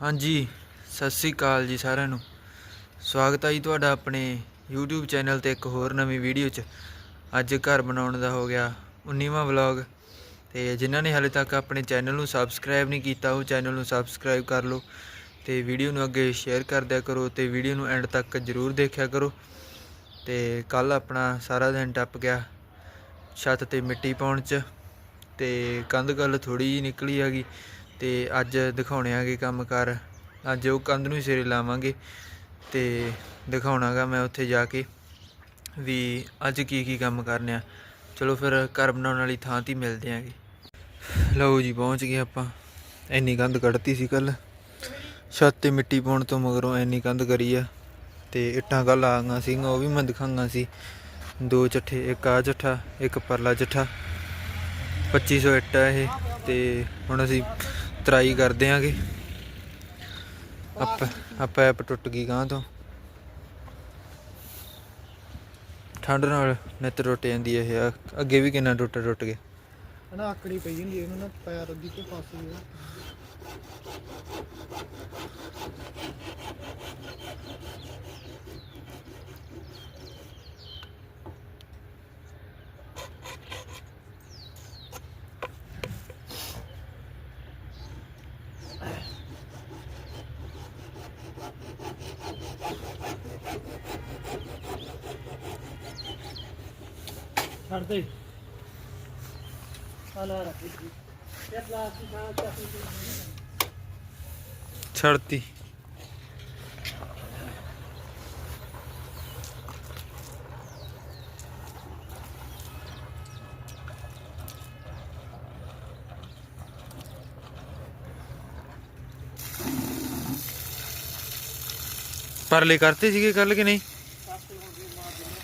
ਹਾਂਜੀ, ਸਤਿ ਸ੍ਰੀ ਅਕਾਲ ਜੀ ਸਾਰਿਆਂ ਨੂੰ। ਸਵਾਗਤ ਹੈ ਜੀ ਤੁਹਾਡਾ ਆਪਣੇ YouTube ਚੈਨਲ ਤੇ ਇੱਕ ਹੋਰ ਨਵੀਂ ਵੀਡੀਓ 'ਚ। ਅੱਜ ਘਰ ਬਣਾਉਣ ਦਾ ਹੋ ਗਿਆ 19ਵਾਂ ਵਲੌਗ। ਤੇ ਜਿਨ੍ਹਾਂ ਨੇ ਹਾਲੇ ਤੱਕ ਆਪਣੇ ਚੈਨਲ ਨੂੰ ਸਬਸਕ੍ਰਾਈਬ ਨਹੀਂ ਕੀਤਾ, ਉਹ ਚੈਨਲ ਨੂੰ ਸਬਸਕ੍ਰਾਈਬ ਕਰ ਲਓ ਤੇ ਵੀਡੀਓ ਨੂੰ ਅੱਗੇ ਸ਼ੇਅਰ ਕਰ ਦਿਆ ਕਰੋ ਤੇ ਵੀਡੀਓ ਨੂੰ ਐਂਡ ਤੱਕ ਜ਼ਰੂਰ ਦੇਖਿਆ ਕਰੋ। ਤੇ ਕੱਲ ਆਪਣਾ ਸਾਰਾ ਦਿਨ ਟੱਪ ਗਿਆ ਛੱਤ ਤੇ ਮਿੱਟੀ ਪਾਉਣ 'ਚ ਤੇ ਕੰਧ ਗੱਲ ਥੋੜੀ ਜਿਹੀ ਨਿਕਲੀ ਹੈਗੀ। ਤੇ ਅੱਜ ਦਿਖਾਉਣੇ ਆਗੇ ਕੰਮ ਕਰ। ਅੱਜ ਉਹ ਕੰਧ ਨੂੰ ਹੀ ਸਿਰੇ ਲਾਵਾਂਗੇ ਤੇ ਦਿਖਾਉਣਾਗਾ ਮੈਂ ਉੱਥੇ ਜਾ ਕੇ ਵੀ ਅੱਜ ਕੀ ਕੀ ਕੰਮ ਕਰਨੇ ਆ। ਚਲੋ ਫਿਰ ਘਰ ਬਣਾਉਣ ਵਾਲੀ ਥਾਂ ਤੇ ਮਿਲਦੇ ਆਂਗੇ। ਲਓ ਜੀ, ਪਹੁੰਚ ਗਏ ਆਪਾਂ। ਇੰਨੀ ਕੰਧ ਕੱਢਤੀ ਸੀ ਕੱਲ ਛੱਤ ਤੇ ਮਿੱਟੀ ਪਾਉਣ ਤੋਂ ਮਗਰੋਂ ਇੰਨੀ ਕੰਧ ਕਰੀ ਆ ਤੇ ਇੱਟਾਂ ਕੱਲ ਆ ਗਈਆਂ ਸੀ ਉਹ ਵੀ ਮੈਂ ਦਿਖਾਂਗਾ ਸੀ। ਦੋ ਚੱਠੇ, ਇੱਕ ਆ ਚੱਠਾ, ਇੱਕ ਪਰਲਾ ਚੱਠਾ। 2500 ਇੱਟ ਆ ਇਹ ਤੇ ਹੁਣ ਅਸੀਂ ਤਰਾਈ ਕਰਦੇ ਆਂਗੇ। ਆਪਾਂ ਆ ਪੈਪ ਟੁੱਟ ਗਈ ਗਾਂ ਤੋਂ। ਠੰਡ ਨਾਲ ਨਿੱਤ ਟੁੱਟ ਜਾਂਦੀ ਹੈ ਇਹ ਅੱਗੇ ਵੀ ਕਿੰਨਾ ਟੁੱਟ ਟੁੱਟ ਗਿਆ। ਹਨਾ, ਆਕੜੀ ਪਈ ਹੁੰਦੀ ਇਹਨੂੰ ਨਾ ਪੈਰ ਅੱਧੀ ਕੇ ਪਾਸੇ ਹੋ ਛੱਡ ਦੇ ਆਲਾ ਰੱਖ ਦੇ ਇਹ ਪਲਾਸਟਿਕ ਆ ਚੱਕ ਛੜਤੀ ਪਰਲੇ ਕਰਤੇ ਸੀਗੇ ਕੱਲ ਕਿ ਨਹੀਂ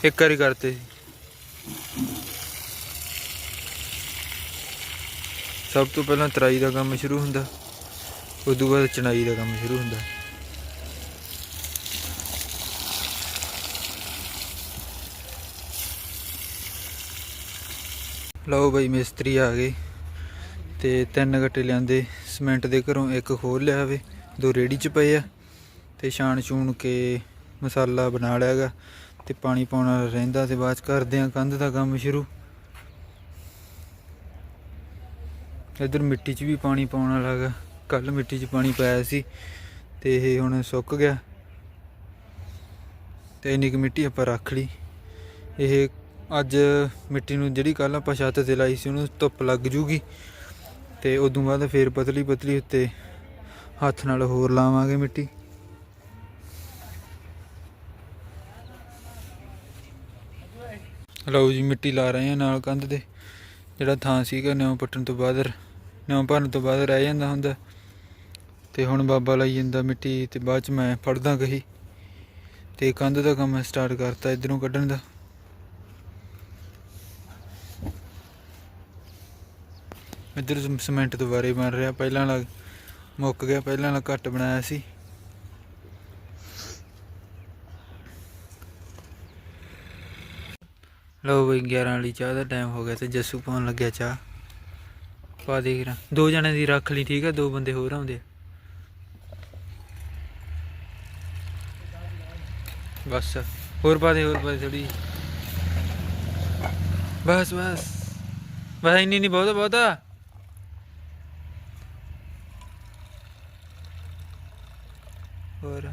ਇੱਕ ਵਾਰੀ ਕਰਤੇ ਸੀ ਸਭ ਤੋਂ ਪਹਿਲਾਂ ਤਰਾਈ ਦਾ ਕੰਮ ਸ਼ੁਰੂ ਹੁੰਦਾ, ਉਸ ਤੋਂ ਬਾਅਦ ਚਣਾਈ ਦਾ ਕੰਮ ਸ਼ੁਰੂ ਹੁੰਦਾ। ਲਓ ਬਈ ਮਿਸਤਰੀ ਆ ਗਏ ਤੇ ਤਿੰਨ ਗੱਟੇ ਲਿਆਂਦੇ, ਸਿਮੈਂਟ ਦੇ ਘਰੋਂ ਇੱਕ ਖੋਲ ਲਿਆ ਵੇ, ਦੋ ਰੇੜੀ ਚ ਪਏ ਆ ਤੇ ਛਾਣ ਛੂਣ ਕੇ ਮਸਾਲਾ ਬਣਾ ਲਿਆਗਾ ਤੇ ਪਾਣੀ ਪਾਉਣਾ ਰਹਿੰਦਾ ਤੇ ਬਾਅਦ ਚ ਕਰਦੇ ਆ ਕੰਧ ਦਾ ਕੰਮ ਸ਼ੁਰੂ। ਇਧਰ ਮਿੱਟੀ 'ਚ ਵੀ ਪਾਣੀ ਪਾਉਣ ਵਾਲਾ ਹੈਗਾ। ਕੱਲ ਮਿੱਟੀ 'ਚ ਪਾਣੀ ਪਾਇਆ ਸੀ ਤੇ ਇਹ ਹੁਣ ਸੁੱਕ ਗਿਆ। ਤੇ ਇੰਨੀ ਕੁ ਮਿੱਟੀ ਆਪਾਂ ਰੱਖ ਲਈ। ਇਹ ਅੱਜ ਮਿੱਟੀ ਨੂੰ ਜਿਹੜੀ ਕੱਲ ਆਪਾਂ ਛੱਤ ਤੇ ਲਾਈ ਸੀ, ਉਹਨੂੰ ਧੁੱਪ ਲੱਗ ਜੂਗੀ ਤੇ ਉਦੋਂ ਬਾਅਦ ਫੇਰ ਪਤਲੀ ਪਤਲੀ ਉੱਤੇ ਹੱਥ ਨਾਲ ਹੋਰ ਲਾਵਾਂਗੇ ਮਿੱਟੀ। ਲਓ ਜੀ, ਮਿੱਟੀ ਲਾ ਰਹੇ ਆ ਨਾਲ ਕੰਧ ਦੇ ਜਿਹੜਾ ਥਾਂ ਸੀਗਾ ਨਿਉ ਪੱਟਣ ਤੋਂ ਬਾਅਦ ਨਿਉ ਭਰਨ ਤੋਂ ਬਾਅਦ ਰਹਿ ਜਾਂਦਾ ਹੁੰਦਾ। ਤੇ ਹੁਣ ਬਾਬਾ ਲਾਈ ਜਾਂਦਾ ਮਿੱਟੀ ਤੇ ਬਾਅਦ ਚ ਮੈਂ ਫੜਦਾ ਗਈ ਤੇ ਕੰਧ ਦਾ ਕੰਮ ਸਟਾਰਟ ਕਰਤਾ ਇਧਰੋਂ ਕੱਢਣ ਦਾ। ਇੱਧਰ ਸ- ਸੀਮੈਂਟ ਦੁਬਾਰੇ ਬਣ ਰਿਹਾ। ਪਹਿਲਾਂ ਵਾਲਾ ਮੁੱਕ ਗਿਆ, ਪਹਿਲਾਂ ਵਾਲਾ ਘੱਟ ਬਣਾਇਆ ਸੀ। ਲਓ ਬਈ 11 ਵਾਲੀ ਚਾਹ ਦਾ ਟਾਈਮ ਹੋ ਗਿਆ ਤੇ ਜੱਸੂ ਪਾਉਣ ਲੱਗਿਆ ਚਾਹ। ਪਾ ਦੇ ਕਰਾਂ ਦੋ ਜਣੇ ਦੀ ਰੱਖ ਲਈ, ਠੀਕ ਹੈ ਦੋ ਬੰਦੇ ਹੋਰ ਆਉਂਦੇ ਬਸ। ਹੋਰ ਪਾ ਦੇ, ਹੋਰ ਪਾ ਦੇ ਥੋੜੀ ਬਸ ਬਸ। ਬਸ ਇੰਨੀ ਨਹੀਂ ਬਹੁਤ, ਬਹੁਤਾ। ਹੋਰ।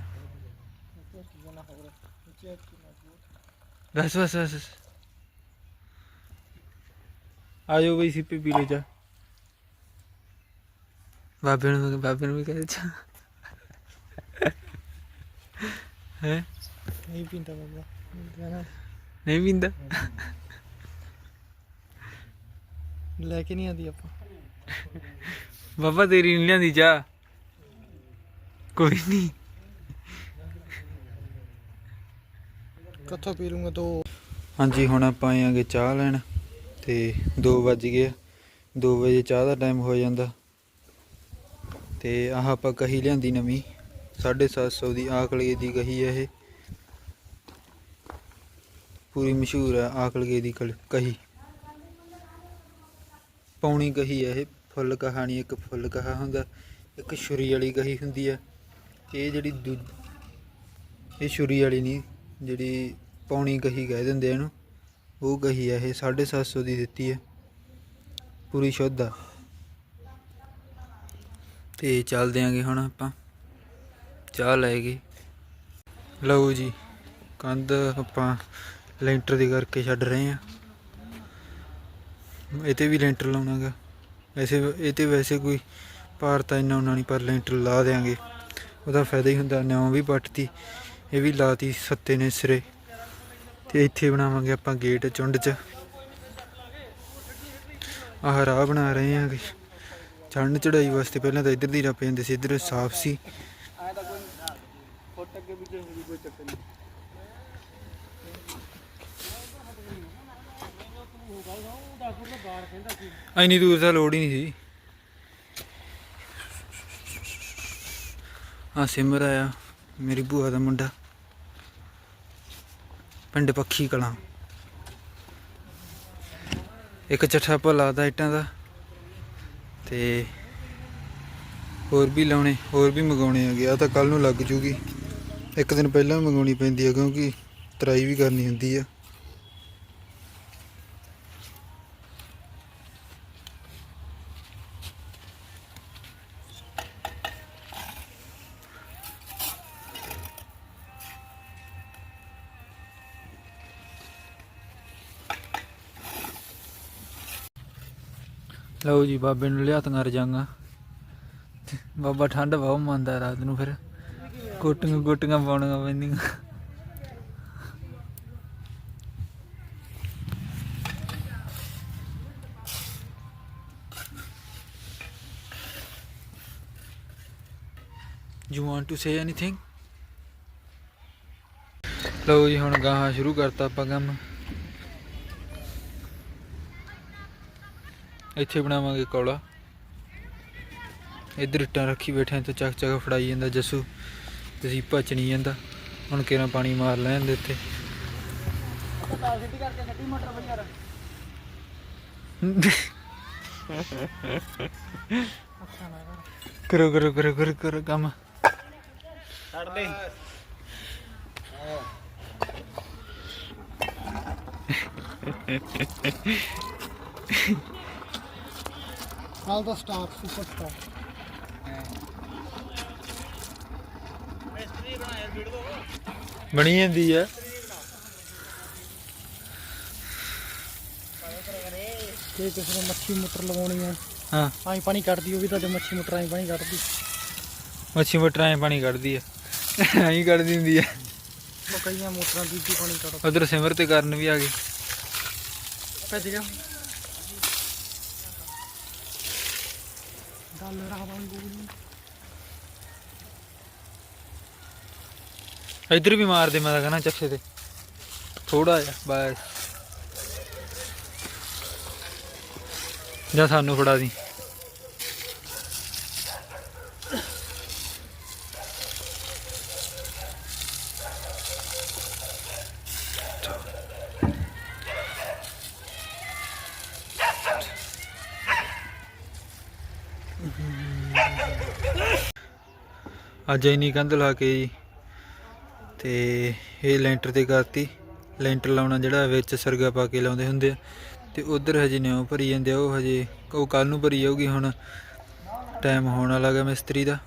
ਬਸ ਬਸ ਬਸ। ਆ ਜਾਓ ਬਈ ਸਿੱਪੀ ਪੀ ਲੈ ਜਾ ਬਾਬੇ ਨੂੰ ਬਾਬੇ ਨੂੰ ਵੀ ਕਹਿ ਚਾ ਹੈ? ਨਹੀਂ ਪੀਂਦਾ ਬਾਬਾ। ਕਹਿਣਾ ਨਹੀਂ ਪੀਂਦਾ? ਲੈ ਕੇ ਨਹੀਂ ਆਂਦੀ ਆਪਾਂ। ਬਾਬਾ ਤੇਰੀ ਨਹੀਂ ਲਿਆਂਦੀ ਚਾਹ। ਕੋਈ ਨਹੀਂ। ਕਿੱਥੋਂ ਪੀ ਲੂੰਗਾ ਦੋ। ਹਾਂਜੀ ਹੁਣ ਆਪਾਂ ਆਏਾਂਗੇ ਚਾਹ ਲੈਣ। ਤੇ 2 ਵੱਜ ਗਏ 2 ਵਜੇ ਚਾਹ ਦਾ ਟਾਈਮ ਹੋ ਜਾਂਦਾ। ਤੇ ਆਹ ਆਪਾਂ ਕਹੀ ਲਿਆਂਦੀ ਨਵੀਂ। 750 ਦੀ ਆਕਲਗੇ ਦੀ ਕਹੀ ਹੈ ਇਹ। ਪੂਰੀ ਮਸ਼ਹੂਰ ਹੈ ਆਕਲਗੇ ਦੀ ਕਲ- ਕਹੀ। ਪੌਣੀ ਕਹੀ ਹੈ ਇਹ। ਫੁੱਲ ਕਹਾਣੀ ਇੱਕ ਫੁੱਲ ਕਹਾ ਹੁੰਦਾ। ਇੱਕ ਛੁਰੀ ਵਾਲੀ ਕਹੀ ਹੁੰਦੀ ਹੈ ਇਹ ਜਿਹੜੀ ਦੂ, ਇਹ ਛੁਰੀ ਵਾਲੀ ਨਹੀਂ, ਜਿਹੜੀ ਪੌਣੀ ਕਹੀ ਕਹਿ ਦਿੰਦੇ ਇਹਨੂੰ। ਉਹ ਕਹੀ ਹੈ ਇਹ 750 ਦੀ ਦਿੱਤੀ ਹੈ ਪੂਰੀ ਸ਼ੁੱਧ ਆ। ਤੇ ਚੱਲਦੇ ਆਂਗੇ ਹੁਣ ਆਪਾਂ। ਚਾਹ ਲੈ ਗਏ ਲਓ ਜੀ, ਕੰਧ ਆਪਾਂ ਲੈਂਟਰ ਦੇ ਕਰਕੇ ਛੱਡ ਰਹੇ ਆ। ਇਹ ਤੇ ਵੀ ਲੈਂਟਰ ਲਾਉਣਾਗਾ। ਵੈਸੇ, ਇਹ ਤੇ ਵੈਸੇ ਕੋਈ ਭਾਰ ਤਾਂ ਇੰਨਾ ਉਹਨਾਂ ਨਹੀਂ, ਪਰ ਲੈਂਟਰ ਲਾ ਦੇਾਂਗੇ ਉਹਦਾ ਫਾਇਦਾ ਹੀ ਹੁੰਦਾ, ਨਿਉ ਵੀ ਪੱਟਤੀ, ਇਹ ਵੀ ਲਾਤੀ ਸੱਤੇ ਨੇ ਸਿਰੇ। ਤੇ ਇੱਥੇ ਬਣਾਵਾਂਗੇ ਆਪਾਂ ਗੇਟ ਚੁੰਡ ਚ। ਆਹ ਰਾਹ ਬਣਾ ਰਹੇ ਆਂਗੇ ਚੜ੍ਹਨ ਚੜਾਈ ਵਾਸਤੇ ਪਹਿਲਾਂ ਤਾਂ ਇੱਧਰ ਦੀ ਰੱਪ ਜਾਂਦੇ ਸੀ, ਇੱਧਰ ਸਾਫ਼ ਸੀ। ਆਇਆ ਇੰਨੀ ਦੂਰ ਦਾ ਲੋੜ ਹੀ ਨਹੀਂ ਸੀ। ਆ ਸਿਮਰ ਆਇਆ, ਮੇਰੀ ਭੂਆ ਦਾ ਮੁੰਡਾ। ਪਿੰਡ ਪੱਖੀ ਕਲਾਂ। ਇੱਕ ਚੱਠਾ ਭਲਾ ਦਾ ਇੱਟਾਂ ਦਾ ਤੇ ਹੋਰ ਵੀ ਲਾਉਣੇ, ਹੋਰ ਵੀ ਮੰਗਾਉਣੇ ਆ ਗਿਆ ਤਾਂ ਕੱਲ ਨੂੰ ਲੱਗ ਜੂਗੀ। ਇੱਕ ਦਿਨ ਪਹਿਲਾਂ ਮੰਗਾਉਣੀ ਪੈਂਦੀ ਆ ਕਿਉਂਕਿ ਤਰਾਈ ਵੀ ਕਰਨੀ ਹੁੰਦੀ ਆ। ਲਓ ਜੀ ਬਾਬੇ ਨੂੰ ਲਿਆਤੀਆਂ ਰਜਾਂਗਾ। ਬਾਬਾ ਠੰਡ ਬਹੁਤ ਮੰਨਦਾ ਰਾਤ ਨੂੰ ਫਿਰ। ਕੋਟੀਆਂ ਕੋਟੀਆਂ ਪਾਉਣੀਆਂ ਪੈਂਦੀਆਂ। You want to say anything ਲਓ ਜੀ ਹੁਣ ਗਾਹਾਂ ਸ਼ੁਰੂ ਕਰਤਾ ਆਪਾਂ ਕੰਮ। ਇੱਥੇ ਬਣਾਵਾਂਗੇ ਕੌਲਾ। ਇੱਧਰ ਇੱਟਾਂ ਰੱਖੀ ਬੈਠੇ ਤੇ ਚੱਕ ਚੱਕ ਫੜਾਈ ਜਾਂਦਾ ਜੱਸੂ। ਤੇ ਭਚਣੀ ਜਾਂਦਾ। ਹੁਣ ਕਿਹਨਾਂ ਪਾਣੀ ਮਾਰ ਲੈਣ ਦੇ ਉੱਤੇ ਕਰੋ ਕਰੋ ਕਰੋ ਕਰੋ ਕਰੋ ਕੰਮ। ਛੱਡ ਦੇ ਨਾਲ ਦਾ ਸਟਾਰ ਸੁਪਰ ਸਟਾਰ ਬਣੀ ਜਾਂਦੀ ਆ। ਜੇ ਕਿਸੇ ਨੇ ਮੱਛੀ ਮੋਟਰ ਲਗਾਉਣੀ ਆ ਹਾਂ। ਆਈ ਪਾਣੀ ਕੱਢਦੀ ਉਹ ਵੀ ਤੁਹਾਡੇ ਮੱਛੀ ਮੋਟਰ ਆਈ ਪਾਣੀ ਕੱਢਦੀ। ਮੱਛੀ ਮਟਰਾਂ ਐਂ ਪਾਣੀ ਕੱਢਦੀ ਆ। ਐਂ ਕੱਢਦੀ ਹੁੰਦੀ ਆ। ਉਹ ਕਈਆਂ ਮੋਟਰਾਂ ਦੂਜੀ ਪਾਣੀ ਕੱਢ। ਉਧਰ ਸਿਮਰ ਤੇ ਕਰਨ ਵੀ ਆ ਗਏ। ਭੱਜ ਗਿਆ। ਇੱਧਰ ਵੀ ਮਾਰ ਦੇ, ਮੈਂ ਤਾਂ ਕਹਣਾ ਚੱਖੇ ਤੇ। ਥੋੜਾ ਜਿਹਾ, ਬਸ। ਜਾਂ ਸਾਨੂੰ ਫੜਾ ਦੀ। ਅੱਜ ਇੰਨੀ ਕੰਧ ਲਾ ਕੇ ਜੀ ਤੇ ਇਹ ਲੈਂਟਰ ਤੇ ਕਰਤੀ। ਲੈਂਟਰ ਲਾਉਣਾ ਜਿਹੜਾ ਵਿੱਚ ਸਰਗਾ ਪਾ ਕੇ ਲਾਉਂਦੇ ਹੁੰਦੇ ਆ। ਤੇ ਉਧਰ ਹਜੇ ਨਿਉ ਭਰੀ ਜਾਂਦੇ ਆ, ਉਹ ਹਜੇ ਉਹ ਕੱਲ ਨੂੰ ਭਰੀ ਜਾਊਗੀ, ਹੁਣ ਟਾਈਮ ਹੋਣ ਵਾਲਾ ਗਾ ਮਿਸਤਰੀ ਦਾ।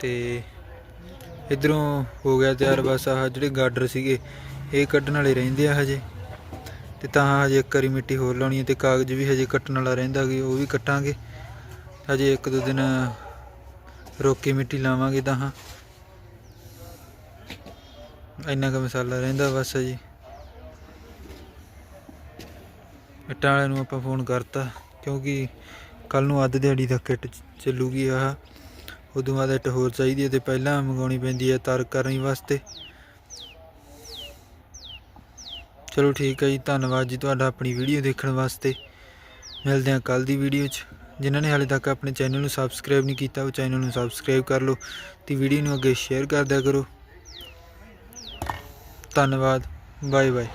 ਤੇ ਇਧਰੋਂ ਹੋ ਗਿਆ ਤਿਆਰ ਬਸ ਆਹ ਜਿਹੜੇ ਗਾਰਡਰ ਸੀਗੇ, ਇਹ ਕੱਢਣ ਵਾਲੇ ਰਹਿੰਦੇ ਆ ਹਜੇ। ਤੇ ਤਾਂ ਹਜੇ ਇੱਕ ਵਾਰੀ ਮਿੱਟੀ ਹੋਰ ਲਾਉਣੀ ਹੈ ਤੇ ਕਾਗਜ਼ ਵੀ ਹਜੇ ਕੱਟਣ ਵਾਲਾ ਰਹਿੰਦਾ ਗੀ ਉਹ ਵੀ ਕੱਟਾਂਗੇ। ਹਜੇ ਇੱਕ ਦੋ ਦਿਨ ਰੋਕ ਕੇ ਮਿੱਟੀ ਲਾਵਾਂਗੇ ਤਾਂ ਹਾਂ। ਇੰਨਾ ਕੁ ਮਸਾਲਾ ਰਹਿੰਦਾ ਬਸ ਜੀ ਇੱਟਾਂ ਵਾਲਿਆਂ ਨੂੰ ਆਪਾਂ ਫੋਨ ਕਰਤਾ, ਕਿਉਂਕਿ ਕੱਲ ਨੂੰ ਅੱਧ ਦਿਹਾੜੀ ਤੱਕ ਇੱਟ ਚੱਲੂਗੀ ਆਹ। ਉਦੋਂ ਬਾਅਦ ਇੱਟ ਹੋਰ ਚਾਹੀਦੀ ਹੈ ਤੇ ਪਹਿਲਾਂ ਮੰਗਾਉਣੀ ਪੈਂਦੀ ਹੈ ਤਰ ਕਰਨ ਵਾਸਤੇ। ਚਲੋ ਠੀਕ ਹੈ ਜੀ, ਧੰਨਵਾਦ ਜੀ ਤੁਹਾਡਾ ਆਪਣੀ ਵੀਡੀਓ ਦੇਖਣ ਵਾਸਤੇ। ਮਿਲਦੇ ਹਾਂ ਕੱਲ ਦੀ ਵੀਡੀਓ 'ਚ। ਜਿਨ੍ਹਾਂ ਨੇ ਹਾਲੇ ਤੱਕ ਆਪਣੇ ਚੈਨਲ ਨੂੰ ਸਬਸਕ੍ਰਾਈਬ ਨਹੀਂ ਕੀਤਾ, ਉਹ ਚੈਨਲ ਨੂੰ ਸਬਸਕ੍ਰਾਈਬ ਕਰ ਲਓ ਤੇ ਵੀਡੀਓ ਨੂੰ ਅੱਗੇ ਸ਼ੇਅਰ ਕਰਦਿਆ ਕਰੋ। ਧੰਨਵਾਦ। Bye bye